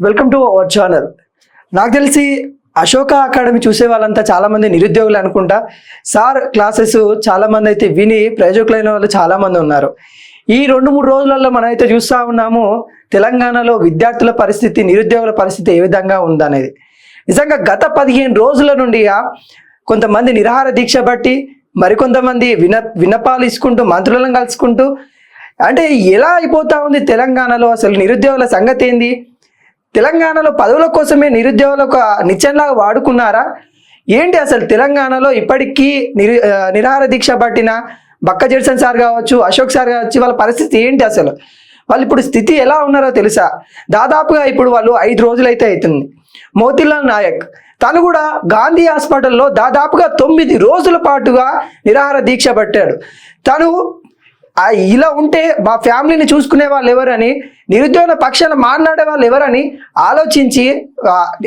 Welcome to our channel. నాకు తెలిసి Ashoka academy చూసే వాళ్ళంతా చాలామంది నిరుద్యోగులు అనుకుంటా. సార్ క్లాసెస్ చాలామంది అయితే విని ప్రయోజకులైన వాళ్ళు చాలామంది ఉన్నారు. ఈ రెండు మూడు రోజులలో మనం అయితే చూస్తూ ఉన్నాము తెలంగాణలో విద్యార్థుల పరిస్థితి నిరుద్యోగుల పరిస్థితి ఏ విధంగా ఉందనేది. నిజంగా గత పదిహేను రోజుల నుండి కొంతమంది నిరాహార దీక్ష బట్టి మరికొంతమంది విన విన్నపాలు ఇసుకుంటూ మంత్రులను కలుసుకుంటూ అంటే ఎలా అయిపోతా ఉంది తెలంగాణలో అసలు నిరుద్యోగుల సంగతి ఏంది? తెలంగాణలో పదవుల కోసమే నిరుద్యోగులకు నిత్యంలాగా వాడుకున్నారా? ఏంటి అసలు తెలంగాణలో ఇప్పటికీ నిరు నిరాహార దీక్ష పట్టిన బక్క జడ్సన్ సార్ కావచ్చు అశోక్ సార్ కావచ్చు వాళ్ళ పరిస్థితి ఏంటి అసలు? వాళ్ళు ఇప్పుడు స్థితి ఎలా ఉన్నారో తెలుసా? దాదాపుగా ఇప్పుడు వాళ్ళు ఐదు రోజులైతే అవుతుంది. మోతిలాల్ నాయక్ తను కూడా గాంధీ హాస్పిటల్లో దాదాపుగా తొమ్మిది రోజుల పాటుగా నిరాహార దీక్ష పట్టాడు. తను ఇలా ఉంటే మా ఫ్యామిలీని చూసుకునే వాళ్ళు ఎవరని నిరుద్యోగ పక్షాన మాట్లాడే వాళ్ళు ఎవరని ఆలోచించి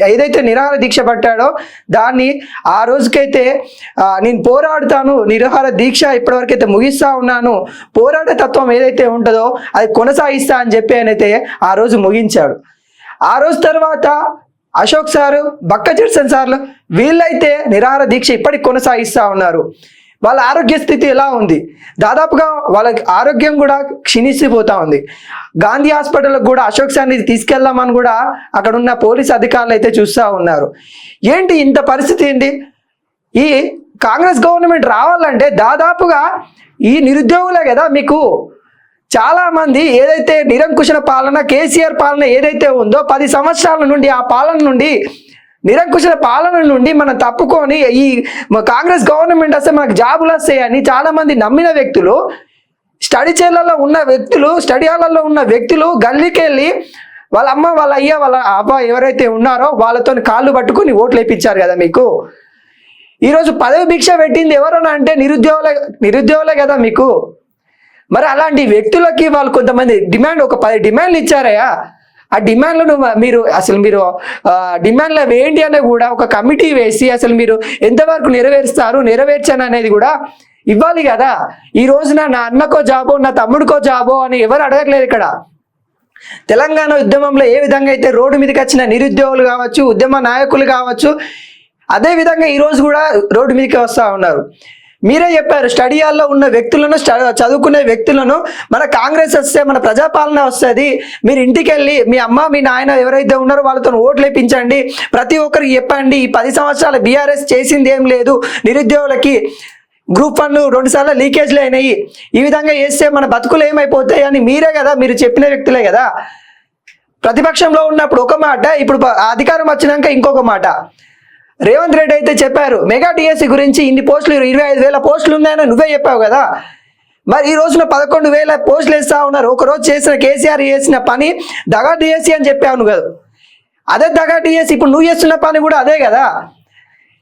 ఏదైతే నిరాహార దీక్ష పట్టాడో దాన్ని ఆ రోజుకైతే నేను పోరాడుతాను నిరాహార దీక్ష ఇప్పటివరకైతే ముగిస్తా ఉన్నాను పోరాడే తత్వం ఏదైతే ఉంటుందో అది కొనసాగిస్తా అని చెప్పి ఆయనైతే ఆ రోజు ముగించాడు. ఆ రోజు తర్వాత అశోక్ సారు బక్క జడ్సన్ సార్లు వీళ్ళైతే నిరాహార దీక్ష ఇప్పటికి కొనసాగిస్తూ ఉన్నారు. వాళ్ళ ఆరోగ్య స్థితి ఎలా ఉంది? దాదాపుగా వాళ్ళ ఆరోగ్యం కూడా క్షీణిస్తుపోతా ఉంది. గాంధీ హాస్పిటల్కి కూడా అశోక్ సార్ని తీసుకెళ్దామని కూడా అక్కడ ఉన్న పోలీస్ అధికారులు అయితే చూస్తూ ఉన్నారు. ఏంటి ఇంత పరిస్థితి ఏంటి ఈ కాంగ్రెస్ గవర్నమెంట్ రావాలంటే దాదాపుగా ఈ నిరుద్యోగులే కదా మీకు. చాలా మంది ఏదైతే నిరంకుశన పాలన కేసీఆర్ పాలన ఏదైతే ఉందో పది సంవత్సరాల నుండి ఆ పాలన నుండి నిరంకుశల పాలన నుండి మనం తప్పుకొని ఈ కాంగ్రెస్ గవర్నమెంట్ వస్తే మనకు జాబులు వస్తాయని చాలా మంది నమ్మిన వ్యక్తులు స్టడీ చైర్లలో ఉన్న వ్యక్తులు స్టడీ హాల్లో ఉన్న వ్యక్తులు గల్లీకి వెళ్ళి వాళ్ళ అమ్మ వాళ్ళ అయ్య వాళ్ళ అబ్బ ఎవరైతే ఉన్నారో వాళ్ళతో కాళ్ళు పట్టుకొని ఓట్లు వేయించారు కదా మీకు? ఈరోజు పదవి భిక్ష పెట్టింది ఎవరన్నా అంటే నిరుద్యోగులే నిరుద్యోగులే కదా మీకు? మరి అలాంటి వ్యక్తులకి వాళ్ళు కొంతమంది డిమాండ్ ఒక పది డిమాండ్లు ఇచ్చారయ్యా. ఆ డిమాండ్లను మీరు అసలు మీరు డిమాండ్లు అవి ఏంటి అనేది కూడా ఒక కమిటీ వేసి అసలు మీరు ఎంతవరకు నెరవేరుస్తారు నెరవేర్చాను అనేది కూడా ఇవ్వాలి కదా. ఈ రోజున నా అన్నకో జాబో నా తమ్ముడికో జాబో అని ఎవరు అడగట్లేదు ఇక్కడ. తెలంగాణ ఉద్యమంలో ఏ విధంగా అయితే రోడ్డు మీదకి వచ్చిన నిరుద్యోగులు కావచ్చు ఉద్యమ నాయకులు కావచ్చు అదే విధంగా ఈ రోజు కూడా రోడ్డు మీదకి వస్తూ ఉన్నారు. మీరే చెప్పారు స్టడీయాల్లో ఉన్న వ్యక్తులను స్ట- చదువుకునే వ్యక్తులను మన కాంగ్రెస్ వస్తే మన ప్రజాపాలన వస్తుంది. మీరు ఇంటికి వెళ్ళి మీ అమ్మ మీ నాయన ఎవరైతే ఉన్నారో వాళ్ళతో ఓట్లు వేయించండి ప్రతి ఒక్కరికి చెప్పండి ఈ పది సంవత్సరాల బీఆర్ఎస్ చేసింది ఏం లేదు. నిరుద్యోగులకి గ్రూప్ వన్ రెండు సార్లు లీకేజ్లు అయినాయి. ఈ విధంగా చేస్తే మన బతుకులు ఏమైపోతాయి అని మీరే కదా మీరు చెప్పిన వ్యక్తులే కదా. ప్రతిపక్షంలో ఉన్నప్పుడు ఒక మాట ఇప్పుడు అధికారం వచ్చినాక ఇంకొక మాట. రేవంత్ రెడ్డి అయితే చెప్పారు మెగా డిఎస్సి గురించి ఇన్ని పోస్టులు ఇరవై ఐదు వేల పోస్టులు ఉన్నాయని నువ్వే చెప్పావు కదా. మరి ఈ రోజున పదకొండు వేల పోస్టులు వేస్తా ఉన్నారు. ఒకరోజు చేసిన కేసీఆర్ చేసిన పని దగా డిఎస్సి అని చెప్పావు నువ్వు. కదా అదే దగా డిఎస్సి ఇప్పుడు నువ్వు చేస్తున్న పని కూడా అదే కదా.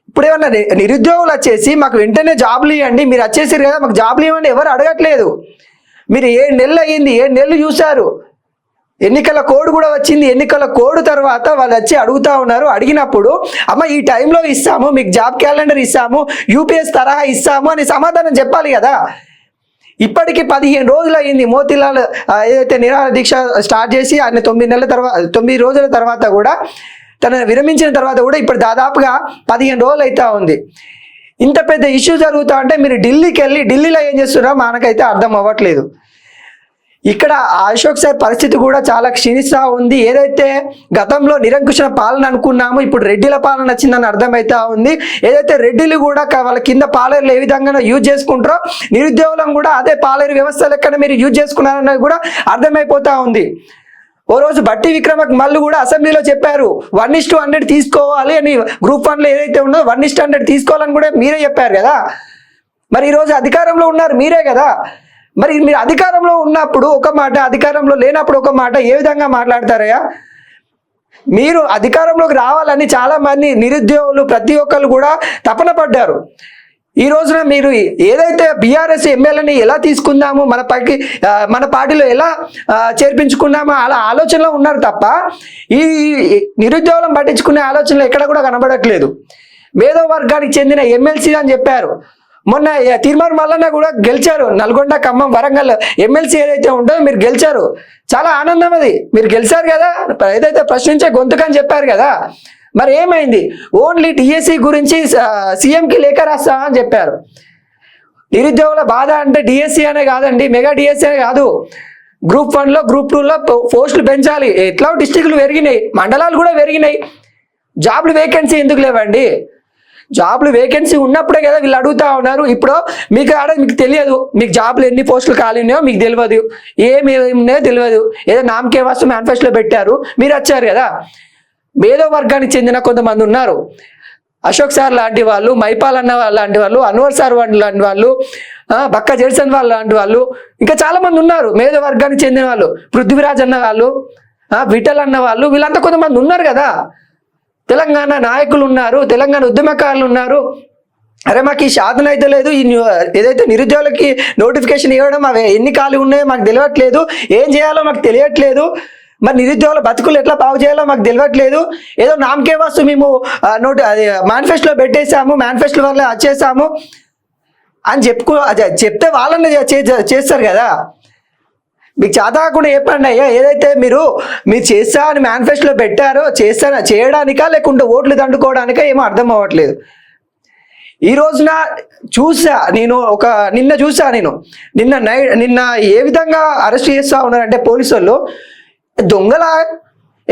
ఇప్పుడు ఏమన్నా నిరుద్యోగులు వచ్చేసి మాకు వెంటనే జాబ్లు ఇవ్వండి. మీరు వచ్చేసారు కదా మాకు జాబ్లు ఇవ్వండి. ఎవరు అడగట్లేదు. మీరు ఏడు నెలలు అయ్యింది ఏడు నెలలు చూశారు. ఎన్నికల కోడ్ కూడా వచ్చింది. ఎన్నికల కోడ్ తర్వాత వాళ్ళు వచ్చి అడుగుతా ఉన్నారు. అడిగినప్పుడు అమ్మ ఈ టైంలో ఇస్తాము మీకు జాబ్ క్యాలెండర్ ఇస్తాము యూపీఎస్ తరహా ఇస్తాము అని సమాధానం చెప్పాలి కదా. ఇప్పటికి పదిహేను రోజులు అయింది. మోతిలాల్ ఏదైతే నిరాహార దీక్ష స్టార్ట్ చేసి ఆయన తొమ్మిది నెలల తర్వాత తొమ్మిది రోజుల తర్వాత కూడా తన విరమించిన తర్వాత కూడా ఇప్పుడు దాదాపుగా పదిహేను రోజులు అవుతా ఉంది. ఇంత పెద్ద ఇష్యూ జరుగుతా అంటే మీరు ఢిల్లీకి వెళ్ళి ఢిల్లీలో ఏం చేస్తున్నారో మనకైతే అర్థం అవ్వట్లేదు. ఇక్కడ అశోక్ సార్ పరిస్థితి కూడా చాలా క్షీణిస్తా ఉంది. ఏదైతే గతంలో నిరంకుశన పాలన అనుకున్నామో ఇప్పుడు రెడ్డిల పాలన వచ్చిందని అర్థమవుతా ఉంది. ఏదైతే రెడ్డిలు కూడా వాళ్ళ కింద పాలేరులు ఏ విధంగా యూజ్ చేసుకుంటారో నిరుద్యోగులను కూడా అదే పాలేరు వ్యవస్థ లెక్కన మీరు యూజ్ చేసుకున్నారన్నది కూడా అర్థమైపోతా ఉంది. ఓ రోజు బట్టి విక్రమక్ మళ్ళీ కూడా అసెంబ్లీలో చెప్పారు వన్ ఇస్ టు హండ్రెడ్ తీసుకోవాలి అని గ్రూప్ వన్లో ఏదైతే ఉన్నదో వన్ ఇస్ హండ్రెడ్ తీసుకోవాలని కూడా మీరే చెప్పారు కదా. మరి ఈరోజు అధికారంలో ఉన్నారు మీరే కదా. మరి మీరు అధికారంలో ఉన్నప్పుడు ఒక మాట అధికారంలో లేనప్పుడు ఒక మాట ఏ విధంగా మాట్లాడతారయ్యా? మీరు అధికారంలోకి రావాలని చాలా మంది నిరుద్యోగులు ప్రతి ఒక్కరు కూడా తపన పడ్డారు. ఈ రోజున మీరు ఏదైతే బీఆర్ఎస్ ఎమ్మెల్యేని ఎలా తీసుకుందాము మన పైకి మన పార్టీలో ఎలా చేర్పించుకున్నామో అలా ఆలోచనలో ఉన్నారు తప్ప ఈ ఈ నిరుద్యోగం పట్టించుకునే ఆలోచనలు ఎక్కడ కూడా కనబడట్లేదు. మేధో వర్గానికి చెందిన ఎమ్మెల్సీ అని చెప్పారు. మొన్న ఏ- తీర్మార్ మల్లన్న కూడా గెలిచారు. నల్గొండ ఖమ్మం వరంగల్ ఎమ్మెల్సీ ఏదైతే ఉంటుందో మీరు గెలిచారు. చాలా ఆనందం అది. మీరు గెలిచారు కదా? ఏదైతే ప్రశ్నించే గొంతుకని చెప్పారు కదా? మరి ఏమైంది? ఓన్లీ డిఎస్సి గురించి సీఎంకి లేఖ రాస్తా అని చెప్పారు. నిరుద్యోగుల బాధ అంటే డిఎస్సి అనే కాదండి మెగా డిఎస్సి అనే కాదు. గ్రూప్ వన్లో గ్రూప్ టూలో పోస్టులు పెంచాలి. ఎట్లా డిస్టిక్లు పెరిగినాయి మండలాలు కూడా పెరిగినాయి. జాబ్లు వేకెన్సీ ఎందుకు లేవండి? జాబ్లు వేకెన్సీ ఉన్నప్పుడే కదా వీళ్ళు అడుగుతా ఉన్నారు. ఇప్పుడు మీకు ఆడ మీకు తెలియదు మీకు జాబ్లు ఎన్ని పోస్టులు ఖాళీ ఉన్నాయో మీకు తెలియదు. ఏమి ఉన్నాయో తెలియదు. ఏదో నామకే వస్తూ మేనిఫెస్టోలో పెట్టారు. మీరు వచ్చారు కదా. మేధో వర్గానికి చెందిన కొంతమంది ఉన్నారు. అశోక్ సార్ లాంటి వాళ్ళు మైపాల్ అన్న వాళ్ళ లాంటి వాళ్ళు అన్వర్ సార్ వాళ్ళు లాంటి వాళ్ళు బక్క జెర్సన్ వాళ్ళు లాంటి వాళ్ళు ఇంకా చాలా మంది ఉన్నారు. మేధో వర్గానికి చెందిన వాళ్ళు పృథ్వీరాజ్ అన్న వాళ్ళు విఠల్ అన్న వాళ్ళు వీళ్ళంతా కొంతమంది ఉన్నారు కదా. తెలంగాణ నాయకులు ఉన్నారు తెలంగాణ ఉద్యమకారులు ఉన్నారు అరే మాకు ఈ సాధన అయితే లేదు ఈ ఏదైతే నిరుద్యోగులకి నోటిఫికేషన్ ఇవ్వడం అవి ఎన్ని ఖాళీ ఉన్నాయో మాకు తెలియట్లేదు ఏం చేయాలో మాకు తెలియట్లేదు. మరి నిరుద్యోగుల బతుకులు ఎట్లా బాగు చేయాలో మాకు తెలియట్లేదు ఏదో నామకే వస్తు మేము నోటి అది మేనిఫెస్టోలో పెట్టేశాము మేనిఫెస్టో వల్ల వచ్చేసాము అని చెప్పుకో అదే చెప్తే వాళ్ళని చేస్తారు కదా. మీకు చేత కాకుండా చెప్పండి అయ్యా. ఏదైతే మీరు మీరు చేస్తా అని మేనిఫెస్టోలో పెట్టారో చేస్తా చేయడానికా లేకుంటే ఓట్లు దండుకోవడానికా ఏమో అర్థం అవ్వట్లేదు. ఈ రోజున చూసా నేను ఒక నిన్న చూసా నేను. నిన్న నై నిన్న ఏ విధంగా అరెస్ట్ చేస్తా ఉన్నారంటే పోలీసు వాళ్ళు. దొంగల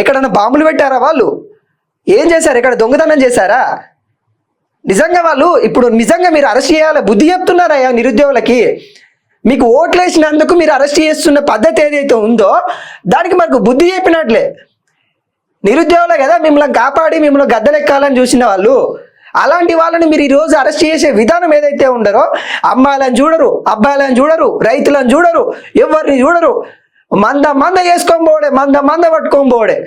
ఎక్కడన్నా బాంబులు పెట్టారా వాళ్ళు? ఏం చేశారు? ఇక్కడ దొంగతనం చేశారా? నిజంగా వాళ్ళు ఇప్పుడు నిజంగా మీరు అరెస్ట్ చేయాలి బుద్ధి చెప్తున్నారయ్యా నిరుద్యోగులకి? మీకు ఓట్లు వేసినందుకు మీరు అరెస్ట్ చేస్తున్న పద్ధతి ఏదైతే ఉందో దానికి మనకు బుద్ధి చెప్పినట్లే. నిరుద్యోగులే కదా మిమ్మల్ని కాపాడి మిమ్మల్ని గద్దెలెక్కాలని చూసిన వాళ్ళు. అలాంటి వాళ్ళని మీరు ఈరోజు అరెస్ట్ చేసే విధానం ఏదైతే ఉండరో అమ్మాయిలను చూడరు అబ్బాయిలను చూడరు రైతులను చూడరు ఎవరిని చూడరు. మంద మంద వేసుకొని పోడే మంద మంద పట్టుకొని పోడే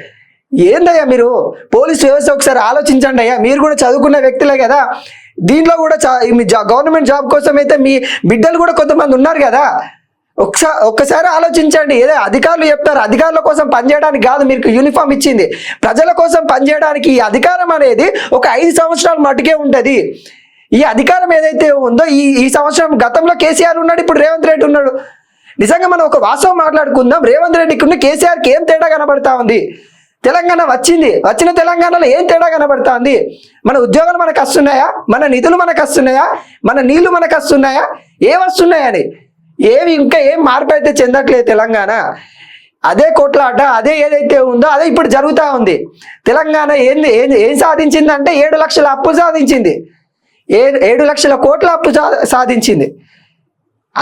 ఏందయ్యా మీరు? పోలీస్ వ్యవస్థ ఒకసారి ఆలోచించండి అయ్యా. మీరు కూడా చదువుకున్న వ్యక్తులే కదా. దీంట్లో కూడా చా- మీ జా- గవర్నమెంట్ జాబ్ కోసం అయితే మీ బిడ్డలు కూడా కొంతమంది ఉన్నారు కదా. ఒకసారి ఒక్కసారి ఆలోచించండి. ఏదో అధికారులు చెప్తారు. అధికారుల కోసం పనిచేయడానికి కాదు మీకు యూనిఫామ్ ఇచ్చింది. ప్రజల కోసం పనిచేయడానికి ఈ అధికారం అనేది ఒక ఐదు సంవత్సరాల మటుకే ఉంటుంది. ఈ అధికారం ఏదైతే ఉందో ఈ ఈ సంవత్సరం గతంలో కేసీఆర్ ఉన్నాడు ఇప్పుడు రేవంత్ రెడ్డి ఉన్నాడు. నిజంగా మనం ఒక వాస్తవం మాట్లాడుకుందాం. రేవంత్ రెడ్డికి ఉన్న కేసీఆర్కి ఏం తేడా కనబడతా ఉంది? తెలంగాణ వచ్చింది. వచ్చిన తెలంగాణలో ఏం తేడా కనబడతా ఉంది మన ఉద్యోగాలు మనకు వస్తున్నాయా? మన నిధులు మనకు వస్తున్నాయా? మన నీళ్ళు మనకు వస్తున్నాయా? ఏ వస్తున్నాయని? ఏవి ఇంకా ఏం మార్పు అయితే చెందట్లేదు తెలంగాణ. అదే కొట్లాట అదే ఏదైతే ఉందో అదే ఇప్పుడు జరుగుతూ ఉంది. తెలంగాణ ఏంది ఏం ఏం సాధించిందంటే ఏడు లక్షల అప్పు సాధించింది. ఏడు ఏడు లక్షల కోట్ల అప్పు సా- సాధించింది.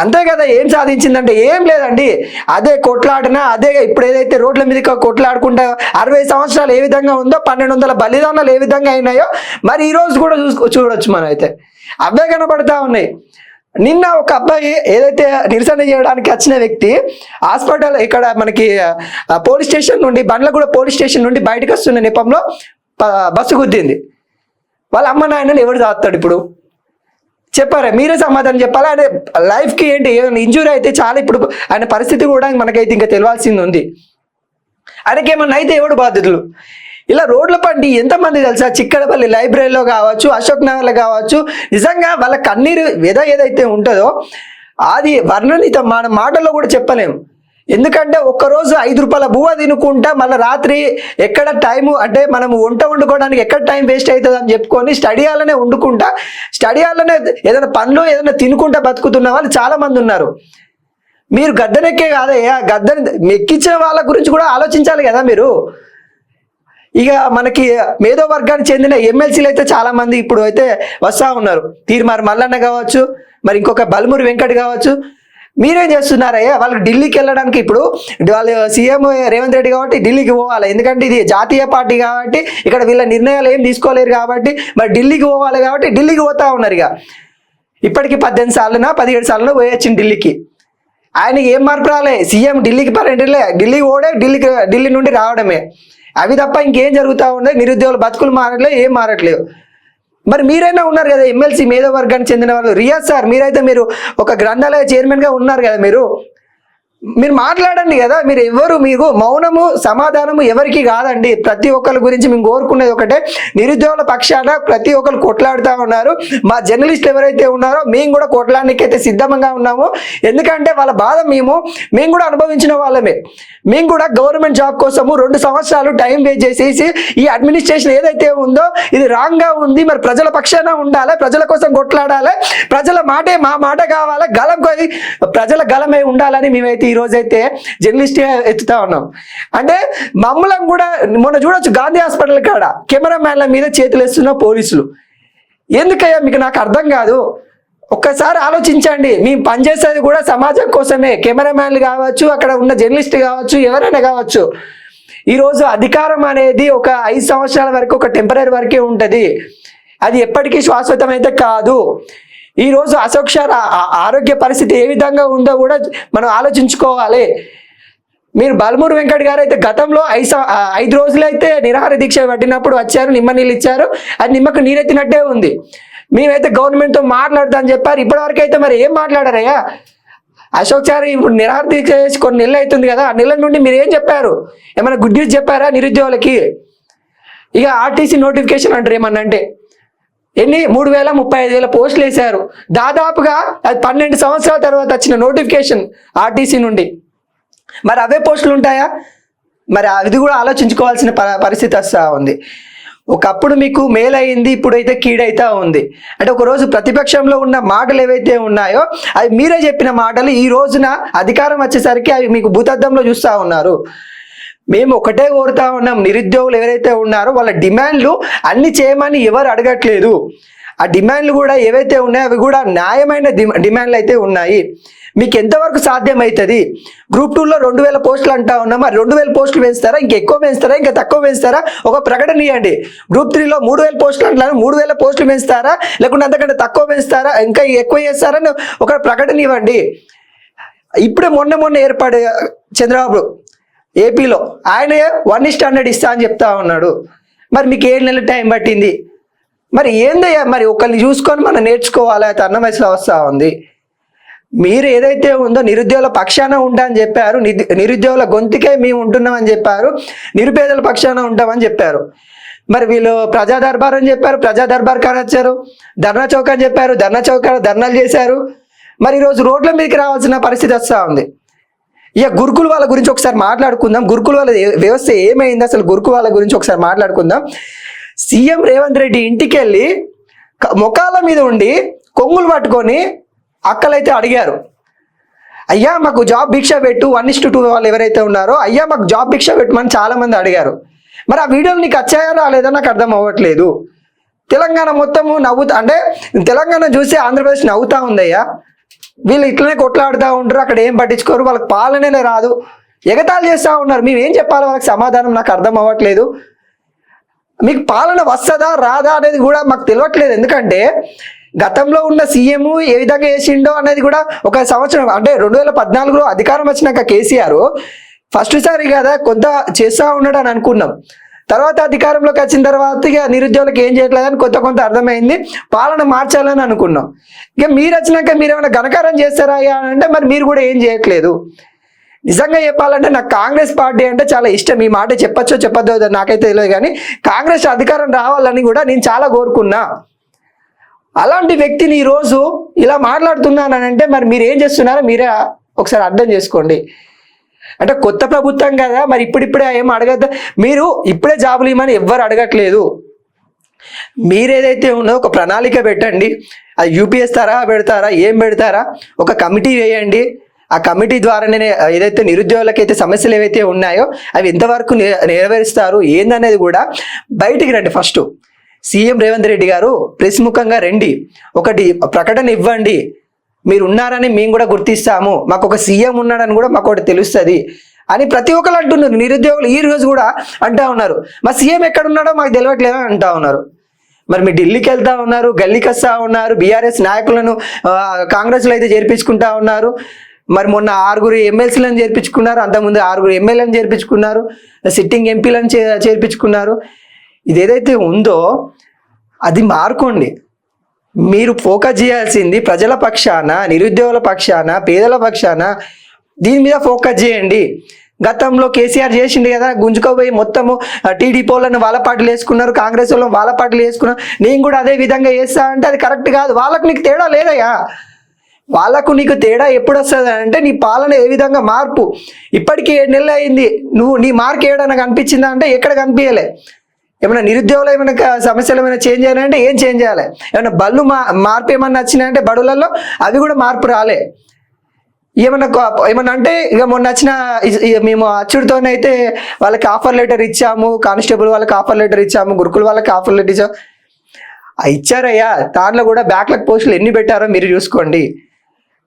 అంతే కదా ఏం సాధించిందంటే ఏం లేదండి. అదే కొట్లాడినా అదే ఇప్పుడు ఏదైతే రోడ్ల మీద కొట్లాడుకుంటా అరవై సంవత్సరాలు ఏ విధంగా ఉందో పన్నెండు వందల బలిదానాలు ఏ విధంగా అయినాయో మరి ఈ రోజు కూడా చూసుకో చూడొచ్చు మనం అయితే అవే కనబడతా ఉన్నాయి. నిన్న ఒక అబ్బాయి ఏదైతే నిరసన చేయడానికి వచ్చిన వ్యక్తి హాస్పిటల్ ఇక్కడ మనకి పోలీస్ స్టేషన్ నుండి బండ్లగూడ పోలీస్ స్టేషన్ నుండి బయటకు వస్తున్న నెపంలో బస్సు గుద్దింది. వాళ్ళ అమ్మ నాయనని ఎవరు తాగుతాడు ఇప్పుడు? చెప్పారా మీరే సమాధానం చెప్పాలి? ఆయన లైఫ్కి ఏంటి? ఏమైనా ఇంజూరీ అయితే చాలా. ఇప్పుడు ఆయన పరిస్థితి కూడా మనకైతే ఇంకా తెలియాల్సింది ఉంది. ఆయనకి ఏమన్నా అయితే ఎవడు బాధ్యతలు? ఇలా రోడ్ల పండి ఎంతమంది తెలుసా? చిక్కడపల్లి లైబ్రరీలో కావచ్చు అశోక్ నగర్లో కావచ్చు. నిజంగా వాళ్ళ కన్నీరు విధ ఏదైతే ఉంటుందో అది వర్ణనిత మన మాటల్లో కూడా చెప్పలేము ఎందుకంటే ఒక్కరోజు ఐదు రూపాయల బువ్వ తినుకుంటా మళ్ళీ రాత్రి ఎక్కడ టైము అంటే మనం వంట వండుకోవడానికి ఎక్కడ టైం వేస్ట్ అవుతుంది అని చెప్పుకొని స్టడీ హాల్లోనే వండుకుంటా స్టడీ హాల్లోనే ఏదైనా పనులు ఏదైనా తినుకుంటా బతుకుతున్న వాళ్ళు చాలామంది ఉన్నారు. మీరు గద్దెనెక్కే కాదయ్యా గద్దెని ఎక్కించిన వాళ్ళ గురించి కూడా ఆలోచించాలి కదా మీరు. ఇక మనకి మేధో వర్గానికి చెందిన ఎమ్మెల్సీలు అయితే చాలామంది ఇప్పుడు అయితే వస్తా ఉన్నారు. తీర్మార్ మల్లన్న కావచ్చు మరి ఇంకొక బల్మూరి వెంకట్ కావచ్చు మీరేం చేస్తున్నారయ్యా? వాళ్ళకి ఢిల్లీకి వెళ్ళడానికి ఇప్పుడు వాళ్ళు సీఎం రేవంత్ రెడ్డి కాబట్టి ఢిల్లీకి పోవాలి. ఎందుకంటే ఇది జాతీయ పార్టీ కాబట్టి ఇక్కడ వీళ్ళ నిర్ణయాలు ఏం తీసుకోలేరు కాబట్టి మరి ఢిల్లీకి పోవాలి కాబట్టి ఢిల్లీకి పోతా ఉన్నారు ఇక. ఇప్పటికి పద్దెనిమిది సార్లున పదిహేడు సార్లు పోయొచ్చింది ఢిల్లీకి. ఆయనకి ఏం మార్పు రాలే? సీఎం ఢిల్లీకి పర్యటనలే ఢిల్లీకి పోవడే ఢిల్లీకి ఢిల్లీ నుండి రావడమే. అవి తప్ప ఇంకేం జరుగుతూ ఉన్నాయి నిరుద్యోగుల బతుకులు మారట్లేదు ఏం మారట్లేదు మరి మీరైనా ఉన్నారు కదా ఎమ్మెల్సీ మేధో వర్గానికి చెందిన వాళ్ళు. రియాజ్ సార్ మీరైతే మీరు ఒక గ్రంథాలయ చైర్మన్గా ఉన్నారు కదా మీరు? మీరు మాట్లాడండి కదా మీరు ఎవరు మీకు మౌనము సమాధానము ఎవరికి కాదండి. ప్రతి ఒక్కరి గురించి మేము కోరుకునేది ఒకటే. నిరుద్యోగుల పక్షాన ప్రతి ఒక్కరు కొట్లాడుతూ ఉన్నారు. మా జర్నలిస్టులు ఎవరైతే ఉన్నారో మేము కూడా కొట్లాడడానికి అయితే సిద్ధంగా ఉన్నాము. ఎందుకంటే వాళ్ళ బాధ మేము మేము కూడా అనుభవించిన వాళ్ళమే. మేము కూడా గవర్నమెంట్ జాబ్ కోసము రెండు సంవత్సరాలు టైం వేస్ట్ చేసేసి ఈ అడ్మినిస్ట్రేషన్ ఏదైతే ఉందో ఇది రాంగ్గా ఉంది. మరి ప్రజల పక్షాన ఉండాలి? ప్రజల కోసం కొట్లాడాలి? ప్రజల మాటే మా మాట కావాలి? గలం ప్రజల గలమై ఉండాలని మేమైతే రోజైతే జర్నలిస్ట్ ఎత్తుతా ఉన్నాం. అంటే మమ్మల్ని కూడా మొన్న చూడొచ్చు గాంధీ హాస్పిటల్ కాడ కెమెరామ్యాన్ల మీద చేతులు వేస్తున్న పోలీసులు. ఎందుకయ్యా మీకు నాకు అర్థం కాదు? ఒక్కసారి ఆలోచించండి. మేము పనిచేసేది కూడా సమాజం కోసమే. కెమెరామ్యాన్లు కావచ్చు అక్కడ ఉన్న జర్నలిస్ట్ కావచ్చు ఎవరైనా కావచ్చు. ఈరోజు అధికారం అనేది ఒక ఐదు సంవత్సరాల వరకు ఒక టెంపరీ వరకే ఉంటుంది. అది ఎప్పటికీ శాశ్వతం అయితే కాదు. ఈరోజు అశోక్ సార్ ఆ- ఆరోగ్య పరిస్థితి ఏ విధంగా ఉందో కూడా మనం ఆలోచించుకోవాలి. మీరు బలమూరు వెంకట్ గారు అయితే గతంలో ఐదు ఐదు రోజులు అయితే నిరాహార దీక్ష పట్టినప్పుడు వచ్చారు నిమ్మ నీళ్ళు ఇచ్చారు. అది నిమ్మకు నీరెత్తినట్టే ఉంది. మేమైతే గవర్నమెంట్తో మాట్లాడదామని చెప్పారు. ఇప్పటివరకు అయితే మరి ఏం మాట్లాడారయ్యా? అశోక్ సార్ ఇప్పుడు నిరాహార దీక్ష చేసి కొన్ని నెలలు అవుతుంది కదా ఆ నెలల నుండి మీరు ఏం చెప్పారు? ఏమైనా గుడ్ న్యూస్ చెప్పారా నిరుద్యోగులకి? ఇక ఆర్టీసీ నోటిఫికేషన్ అంటారు ఏమన్నా అంటే ఎన్ని? మూడు వేల ముప్పై ఐదు వేల పోస్టులు వేశారు. దాదాపుగా అది పన్నెండు సంవత్సరాల తర్వాత వచ్చిన నోటిఫికేషన్ ఆర్టీసీ నుండి. మరి అవే పోస్టులు ఉంటాయా? మరి అది కూడా ఆలోచించుకోవాల్సిన ప- పరిస్థితి వస్తూ ఉంది. ఒకప్పుడు మీకు మేలైంది ఇప్పుడైతే కీడైతా ఉంది. అంటే ఒక రోజు ప్రతిపక్షంలో ఉన్న మాటలు ఏవైతే ఉన్నాయో అవి మీరే చెప్పిన మాటలు ఈ రోజున అధికారం వచ్చేసరికి అవి మీకు భూతద్దంలో చూస్తూ ఉన్నారు. మేము ఒకటే కోరుతా ఉన్నాం. నిరుద్యోగులు ఎవరైతే ఉన్నారో వాళ్ళ డిమాండ్లు అన్ని చేయమని ఎవరు అడగట్లేదు. ఆ డిమాండ్లు కూడా ఏవైతే ఉన్నాయో అవి కూడా న్యాయమైన డిమా- డిమాండ్లు అయితే ఉన్నాయి. మీకు ఎంతవరకు సాధ్యమవుతుంది గ్రూప్ టూలో రెండు వేల పోస్టులు అంటా ఉన్నాం మరి రెండు వేల పోస్టులు పెంచుతారా? ఇంకా ఎక్కువ పెంచుతారా? ఇంకా తక్కువ పెంచుతారా? ఒక ప్రకటన ఇవ్వండి గ్రూప్ త్రీలో మూడు వేల పోస్టులు అంటున్నారు. మూడు వేల పోస్టులు పెంచుతారా? లేకుంటే అంతకంటే తక్కువ పెంచుతారా? ఇంకా ఎక్కువ చేస్తారని ఒక ప్రకటన ఇవ్వండి. ఇప్పుడే మొన్న మొన్న ఏర్పాటు చంద్రబాబు ఏపీలో ఆయన వన్ స్టాండర్డ్ ఇస్తా అని చెప్తా ఉన్నాడు. మరి మీకు ఏడు నెలల టైం పట్టింది. మరి ఏందయ్యా మరి ఒకరిని చూసుకొని మనం నేర్చుకోవాలి అయితే అన్న వయసులో వస్తూ ఉంది. మీరు ఏదైతే ఉందో నిరుద్యోగుల పక్షాన ఉంటా అని చెప్పారు నిరుద్యోగుల గొంతుకే మేము ఉంటున్నామని చెప్పారు. నిరుపేదల పక్షాన ఉంటామని చెప్పారు. మరి వీళ్ళు ప్రజా దర్బార్ అని చెప్పారు. ప్రజా దర్బార్ కాని వచ్చారు. ధర్నా చౌక్ అని చెప్పారు. ధర్నా చౌక్ ధర్నాలు చేశారు. మరి ఈరోజు రోడ్ల మీదకి రావాల్సిన పరిస్థితి వస్తూ ఉంది. ఇక గురుకుల వాళ్ళ గురించి ఒకసారి మాట్లాడుకుందాం. గురుకుల వాళ్ళ వ్యవస్థ ఏమైంది? అసలు గురుకుల వాళ్ళ గురించి ఒకసారి మాట్లాడుకుందాం. సీఎం రేవంత్ రెడ్డి ఇంటికి వెళ్ళి ముఖాల మీద ఉండి కొంగులు పట్టుకొని అక్కలైతే అడిగారు. అయ్యా మాకు జాబ్ భిక్ష పెట్టు వన్ ఇస్ టూ వాళ్ళు ఎవరైతే ఉన్నారో అయ్యా మాకు జాబ్ భిక్ష పెట్టమని చాలా మంది అడిగారు. మరి ఆ వీడియోలు నీకు వచ్చాయా రాలేదా? నాకు అర్థం అవ్వట్లేదు. తెలంగాణ మొత్తము నవ్వుతా అంటే తెలంగాణ చూసి ఆంధ్రప్రదేశ్ నవ్వుతా ఉందయ్యా. వీళ్ళు ఇట్లనే కొట్లాడుతూ ఉంటారు అక్కడ ఏం పట్టించుకోరు వాళ్ళకి పాలనే రాదు. ఎగతాళి చేస్తూ ఉన్నారు. మేము ఏం చెప్పాలి? వాళ్ళకి సమాధానం నాకు అర్థం అవ్వట్లేదు. మీకు పాలన వస్తుందా రాదా అనేది కూడా మాకు తెలియట్లేదు. ఎందుకంటే గతంలో ఉన్న సీఎం ఏ విధంగా వేసిండో అనేది కూడా ఒక సంవత్సరం అంటే రెండు వేల పద్నాలుగులో అధికారం వచ్చినాక కేసీఆర్ ఫస్ట్ సారి కదా కొంత చేస్తూ ఉన్నాడు అని అనుకున్నాం. తర్వాత అధికారంలోకి వచ్చిన తర్వాత ఇక నిరుద్యోగులకు ఏం చేయట్లేదని కొంత కొంత అర్థమైంది. పాలన మార్చాలని అనుకున్నాం. ఇక మీరు వచ్చినాక మీరు ఏమైనా ఘనకారం చేస్తారా అని అంటే మరి మీరు కూడా ఏం చేయట్లేదు. నిజంగా చెప్పాలంటే నాకు కాంగ్రెస్ పార్టీ అంటే చాలా ఇష్టం. ఈ మాట చెప్పచ్చో చెప్పొద్దో నాకైతే తెలియదు కానీ కాంగ్రెస్ అధికారం రావాలని కూడా నేను చాలా కోరుకున్నా. అలాంటి వ్యక్తిని ఈరోజు ఇలా మాట్లాడుతున్నానంటే మరి మీరు ఏం చేస్తున్నారో మీరే ఒకసారి అర్థం చేసుకోండి. అంటే కొత్త ప్రభుత్వం కదా మరి ఇప్పుడిప్పుడే ఏం అడగద్దు. మీరు ఇప్పుడే జాబులు ఇవ్వమని ఎవ్వరు అడగట్లేదు. మీరేదైతే ఉన్నదో ఒక ప్రణాళిక పెట్టండి. అది యూపీఎస్ తరహా పెడతారా ఏం పెడతారా? ఒక కమిటీ వేయండి. ఆ కమిటీ ద్వారానే ఏదైతే నిరుద్యోగులకైతే సమస్యలు ఏవైతే ఉన్నాయో అవి ఎంతవరకు నెరవేరుస్తారు ఏందనేది కూడా బయటికి రండి ఫస్ట్. సీఎం రేవంత్ రెడ్డి గారు ప్రెస్ ముఖంగా రండి. ఒకటి ప్రకటన ఇవ్వండి. మీరు ఉన్నారని మేము కూడా గుర్తిస్తాము. మాకు ఒక సీఎం ఉన్నాడని కూడా మాకు ఒకటి తెలుస్తుంది. అని ప్రతి ఒక్కరు అంటున్నారు. నిరుద్యోగులు ఈ రోజు కూడా అంటా ఉన్నారు. మా సీఎం ఎక్కడ ఉన్నాడో మాకు తెలియట్లేదు అని అంటా ఉన్నారు. మరి మీరు ఢిల్లీకి వెళ్తా ఉన్నారు గల్లీకి వస్తా ఉన్నారు బీఆర్ఎస్ నాయకులను కాంగ్రెస్లో అయితే చేర్పించుకుంటా ఉన్నారు. మరి మొన్న ఆరుగురు ఎమ్మెల్సీలను చేర్పించుకున్నారు. అంతకుముందు ఆరుగురు ఎమ్మెల్యేలను చేర్పించుకున్నారు. సిట్టింగ్ ఎంపీలను చేర్పించుకున్నారు. ఇది ఏదైతే ఉందో అది మారుకోండి. మీరు ఫోకస్ చేయాల్సింది ప్రజల పక్షాన నిరుద్యోగుల పక్షాన పేదల పక్షాన. దీని మీద ఫోకస్ చేయండి. గతంలో కేసీఆర్ చేసిండు కదా గుంజుకోపోయి మొత్తము టీడీపీ వాళ్ళని వాళ్ళ పాటలు వేసుకున్నారు కాంగ్రెస్ వాళ్ళని వాళ్ళ పాటలు వేసుకున్నారు. నేను కూడా అదే విధంగా చేస్తా అంటే అది కరెక్ట్ కాదు. వాళ్ళకు నీకు తేడా లేదయ్యా. వాళ్ళకు నీకు తేడా ఎప్పుడు వస్తుంది అంటే నీ పాలన ఏ విధంగా మార్పు. ఇప్పటికీ ఏడు నెలలు అయింది. నువ్వు నీ మార్క్ ఏడైనా కనిపించిందా అంటే ఎక్కడ కనిపించలే. ఏమైనా నిరుద్యోగులు ఏమైనా సమస్యలు ఏమైనా చేంజ్ చేయాలంటే ఏం చేంజ్ చేయాలి? ఏమైనా బళ్ళు మా మార్పు ఏమన్నా వచ్చినాయంటే బడులలో అవి కూడా మార్పు రాలే. ఏమన్నా ఏమన్నా అంటే ఇక మొన్న వచ్చిన మేము అచ్చుడితోనైతే వాళ్ళకి ఆఫర్ లెటర్ ఇచ్చాము కానిస్టేబుల్ వాళ్ళకి ఆఫర్ లెటర్ ఇచ్చాము గురుకుల వాళ్ళకి ఆఫర్ లెటర్ ఇచ్చాము. ఇచ్చారయ్యా దాంట్లో కూడా బ్యాక్లకు పోస్టులు ఎన్ని పెట్టారో మీరు చూసుకోండి.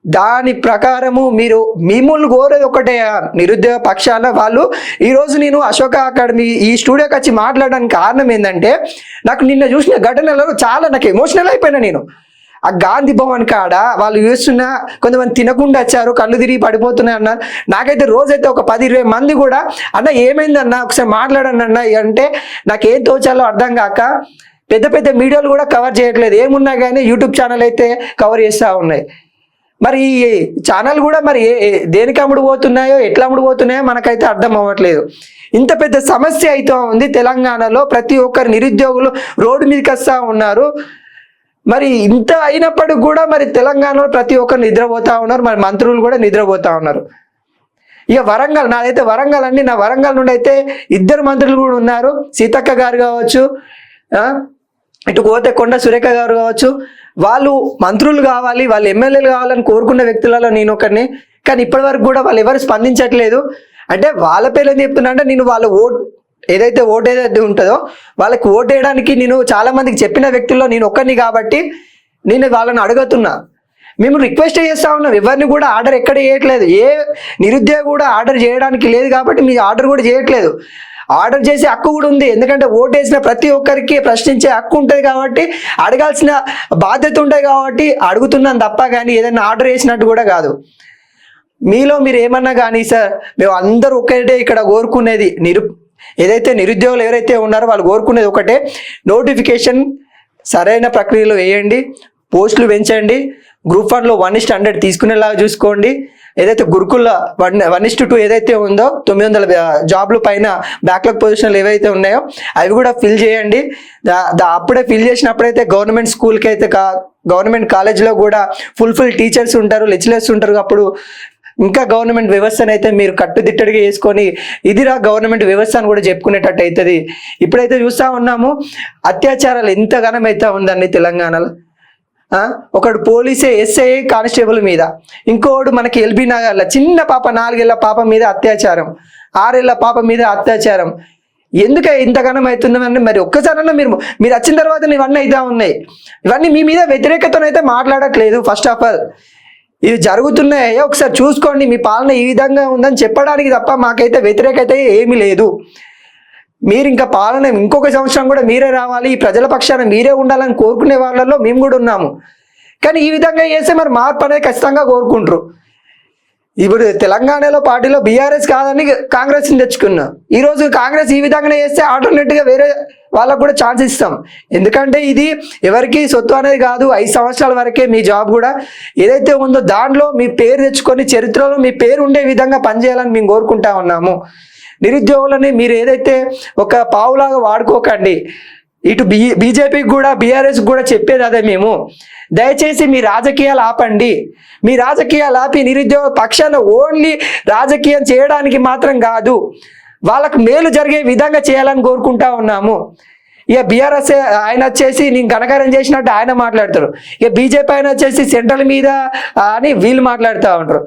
దాని ప్రకారము మీరు మిమ్మల్ని కోరేది ఒకటే నిరుద్యోగ పక్షాన వాళ్ళు. ఈ రోజు నేను అశోక అకాడమీ ఈ స్టూడియోకి వచ్చి మాట్లాడడానికి కారణం ఏంటంటే నాకు నిన్న చూసిన ఘటనలో చాలా నాకు ఎమోషనల్ అయిపోయినా నేను. ఆ గాంధీ భవన్ కాడ వాళ్ళు చూస్తున్న కొంతమంది తినకుండా వచ్చారు కళ్ళు తిరిగి పడిపోతున్నాయి అన్నారు నాకైతే రోజైతే ఒక పది ఇరవై మంది కూడా అన్న ఏమైందన్న? ఒకసారి మాట్లాడండి అన్న. అంటే నాకేం తోచాలో అర్థం కాక పెద్ద పెద్ద మీడియాలు కూడా కవర్ చేయట్లేదు. ఏమున్నా కానీ యూట్యూబ్ ఛానల్ అయితే కవర్ చేస్తూ ఉన్నాయి. మరి ఛానల్ కూడా మరి ఏ దేనికి అమ్ముడు పోతున్నాయో ఎట్లా అమ్ముడు పోతున్నాయో మనకైతే అర్థం అవ్వట్లేదు. ఇంత పెద్ద సమస్య అయితే ఉంది తెలంగాణలో ప్రతి ఒక్కరు నిరుద్యోగులు రోడ్డు మీదకి వస్తూ ఉన్నారు. మరి ఇంత అయినప్పటికి కూడా మరి తెలంగాణలో ప్రతి ఒక్కరు నిద్రపోతూ ఉన్నారు. మరి మంత్రులు కూడా నిద్రపోతూ ఉన్నారు. ఇక వరంగల్ నాదైతే వరంగల్ అండి. నా వరంగల్ నుండి అయితే ఇద్దరు మంత్రులు కూడా ఉన్నారు. సీతక్క గారు కావచ్చు ఇటు పోతే కొండ సురేఖ గారు కావచ్చు వాళ్ళు మంత్రులు కావాలి వాళ్ళు ఎమ్మెల్యేలు కావాలని కోరుకున్న వ్యక్తులలో నేను ఒకరిని కానీ ఇప్పటి వరకు కూడా వాళ్ళు ఎవరు స్పందించట్లేదు. అంటే వాళ్ళ పేర్లు ఏం చెప్తున్నా అంటే నేను వాళ్ళ ఓట్ ఏదైతే ఓటు ఏదైతే ఉంటుందో వాళ్ళకి ఓటు వేయడానికి నేను చాలా మందికి చెప్పిన వ్యక్తుల్లో నేను ఒక్కరిని కాబట్టి నేను వాళ్ళని అడుగుతున్నా. మేము రిక్వెస్ట్ చేస్తా ఉన్నాం ఎవరిని కూడా ఆర్డర్ ఎక్కడ చేయట్లేదు ఏ నిరుద్యోగ కూడా ఆర్డర్ చేయడానికి లేదు కాబట్టి మీ ఆర్డర్ కూడా చేయట్లేదు. ఆర్డర్ చేసే హక్కు కూడా ఉంది. ఎందుకంటే ఓటు వేసిన ప్రతి ఒక్కరికి ప్రశ్నించే హక్కు ఉంటుంది కాబట్టి అడగాల్సిన బాధ్యత ఉంటుంది కాబట్టి అడుగుతున్నాను తప్ప కానీ ఏదైనా ఆర్డర్ చేసినట్టు కూడా కాదు. మీలో మీరు ఏమన్నా కానీ సార్ మేము అందరూ ఒకటే ఇక్కడ కోరుకునేది నిరు ఏదైతే నిరుద్యోగులు ఎవరైతే ఉన్నారో వాళ్ళు కోరుకునేది ఒకటే నోటిఫికేషన్ సరైన ప్రక్రియలో వేయండి పోస్టులు పెంచండి గ్రూప్ వన్లో వన్ ఇస్ట్ హండ్రెడ్ తీసుకునేలాగా చూసుకోండి. ఏదైతే గురుకుల వన్ వన్ ఇస్ టూ ఏదైతే ఉందో తొమ్మిది వందల జాబ్లు పైన బ్యాక్లాగ్ పొజిషన్లు ఏవైతే ఉన్నాయో అవి కూడా ఫిల్ చేయండి. దా- దా- అప్పుడే ఫిల్ చేసినప్పుడైతే గవర్నమెంట్ స్కూల్కి అయితే కా గవర్నమెంట్ కాలేజ్లో కూడా ఫుల్ఫిల్ టీచర్స్ ఉంటారు లెక్చరర్స్ ఉంటారు. అప్పుడు ఇంకా గవర్నమెంట్ వ్యవస్థను అయితే మీరు కట్టుదిట్టడిగా చేసుకొని ఇదిరా గవర్నమెంట్ వ్యవస్థ అని కూడా చెప్పుకునేటట్టు అవుతుంది ఇప్పుడైతే చూస్తా ఉన్నాము అత్యాచారాలు ఎంతగానమైతే అయితే ఉందండి తెలంగాణలో. ఒకడు పోలీసే ఎస్ఐ కానిస్టేబుల్ మీద. ఇంకోడు మనకి ఎల్బీ నగర్లో చిన్న పాప నాలుగేళ్ళ పాప మీద అత్యాచారం. ఆరేళ్ళ పాప మీద అత్యాచారం. ఎందుకు ఇంతగానం అవుతుందని మరి ఒక్కసారన్నా మీరు మీరు వచ్చిన తర్వాత ఇవన్నీ అయితే ఉన్నాయి. ఇవన్నీ మీ మీద వ్యతిరేకతనైతే మాట్లాడట్లేదు ఫస్ట్ ఆఫ్ ఆల్ ఇవి జరుగుతున్నాయో ఒకసారి చూసుకోండి మీ పాలన ఈ విధంగా ఉందని చెప్పడానికి తప్ప మాకైతే వ్యతిరేకత ఏమీ లేదు. మీరు ఇంకా పాలన ఇంకొక సంవత్సరం కూడా మీరే రావాలి ఈ ప్రజల పక్షాన మీరే ఉండాలని కోరుకునే వాళ్ళలో మేము కూడా ఉన్నాము. కానీ ఈ విధంగా చేస్తే మరి మార్పు అనేది ఖచ్చితంగా కోరుకుంటారు. ఇప్పుడు తెలంగాణలో పార్టీలో బీఆర్ఎస్ కాదని కాంగ్రెస్ తెచ్చుకున్నాం. ఈరోజు కాంగ్రెస్ ఈ విధంగానే చేస్తే ఆల్టర్నేట్గా వేరే వాళ్ళకు కూడా ఛాన్స్ ఇస్తాం. ఎందుకంటే ఇది ఎవరికి సొత్తు అనేది కాదు. ఐదు సంవత్సరాల వరకే మీ జాబ్ కూడా ఏదైతే ఉందో దాంట్లో మీ పేరు తెచ్చుకొని చరిత్రలో మీ పేరు ఉండే విధంగా పనిచేయాలని మేము కోరుకుంటా ఉన్నాము. నిరుద్యోగులని మీరు ఏదైతే ఒక పావులాగా వాడుకోకండి. ఇటు బీ బీజేపీకి కూడా బీఆర్ఎస్కి కూడా చెప్పేది అదే మేము. దయచేసి మీ రాజకీయాలు ఆపండి. మీ రాజకీయాలు ఆపి నిరుద్యోగ పక్షాన ఓన్లీ రాజకీయం చేయడానికి మాత్రం కాదు. వాళ్ళకు మేలు జరిగే విధంగా చేయాలని కోరుకుంటా ఉన్నాము. ఇక బీఆర్ఎస్ ఆయన వచ్చేసి నేను ఘనకారం చేసినట్టు ఆయన మాట్లాడతారు. ఇక బీజేపీ ఆయన వచ్చేసి సెంట్రల్ మీద అని వీళ్ళు మాట్లాడుతూ ఉంటారు.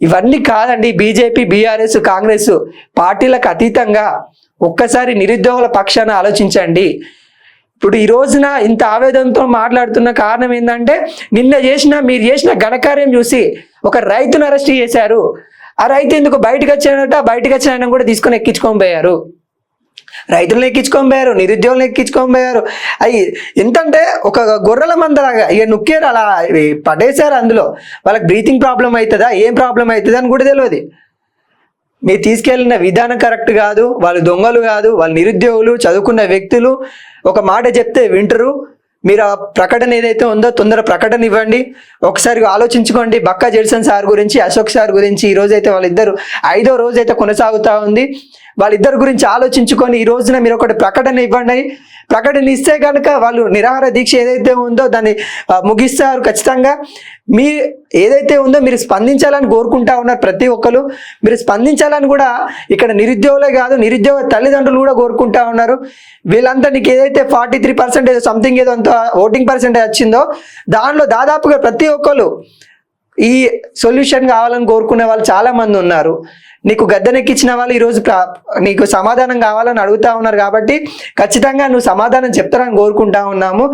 ఇవన్నీ కాదండి బీజేపీ బీఆర్ఎస్ కాంగ్రెస్ పార్టీలకు అతీతంగా ఒక్కసారి నిరుద్యోగుల పక్షాన ఆలోచించండి. ఇప్పుడు ఈ రోజున ఇంత ఆవేదనతో మాట్లాడుతున్న కారణం ఏంటంటే నిన్న చేసిన మీరు చేసిన ఘనకార్యం చూసి ఒక రైతును అరెస్ట్ చేశారు. ఆ రైతు ఎందుకు బయటకు వచ్చాడట? బయటకు వచ్చిన కూడా తీసుకొని ఎక్కించుకొని పోయారు. రైతులను ఎక్కించుకొని పోయారు నిరుద్యోగులను ఎక్కించుకొని పోయారు. అవి ఎంతంటే ఒక గొర్రెల మందలాగా ఇక నొక్కారు అలా పడేశారు అందులో. వాళ్ళకి బ్రీతింగ్ ప్రాబ్లం అవుతుందా ఏం ప్రాబ్లం అవుతుందా అని కూడా తెలియదు మీరు తీసుకెళ్ళిన విధానం కరెక్ట్ కాదు వాళ్ళు దొంగలు కాదు వాళ్ళు నిరుద్యోగులు చదువుకున్న వ్యక్తులు ఒక మాట చెప్తే వింటరు. మీరు ఆ ప్రకటన ఏదైతే ఉందో తొందర ప్రకటన ఇవ్వండి. ఒకసారి ఆలోచించుకోండి. బక్కా జెడ్సన్ సార్ గురించి అశోక్ సార్ గురించి ఈ రోజైతే వాళ్ళిద్దరు ఐదో రోజు అయితే ఉంది. వాళ్ళిద్దరి గురించి ఆలోచించుకొని ఈ రోజున మీరు ఒకటి ప్రకటన ఇవ్వండి. ప్రకటన ఇస్తే కనుక వాళ్ళు నిరాహార దీక్ష ఏదైతే ఉందో దాన్ని ముగిస్తారు ఖచ్చితంగా. మీ ఏదైతే ఉందో మీరు స్పందించాలని కోరుకుంటా ఉన్నారు ప్రతి ఒక్కరు. మీరు స్పందించాలని కూడా ఇక్కడ నిరుద్యోగులే కాదు నిరుద్యోగ తల్లిదండ్రులు కూడా కోరుకుంటా ఉన్నారు. వీళ్ళంతా నీకు ఏదైతే ఫార్టీ త్రీ పర్సెంటేజ్ సంథింగ్ ఏదో అంత ఓటింగ్ పర్సెంటేజ్ వచ్చిందో దానిలో దాదాపుగా ప్రతి ఒక్కరు ఈ సొల్యూషన్ కావాలని కోరుకునే వాళ్ళు చాలామంది ఉన్నారు. నీకు గద్దెనెక్కిచ్చిన వాళ్ళు ఈరోజు నీకు సమాధానం కావాలని అడుగుతా ఉన్నారు కాబట్టి ఖచ్చితంగా నువ్వు సమాధానం చెప్తారని కోరుకుంటా ఉన్నాము.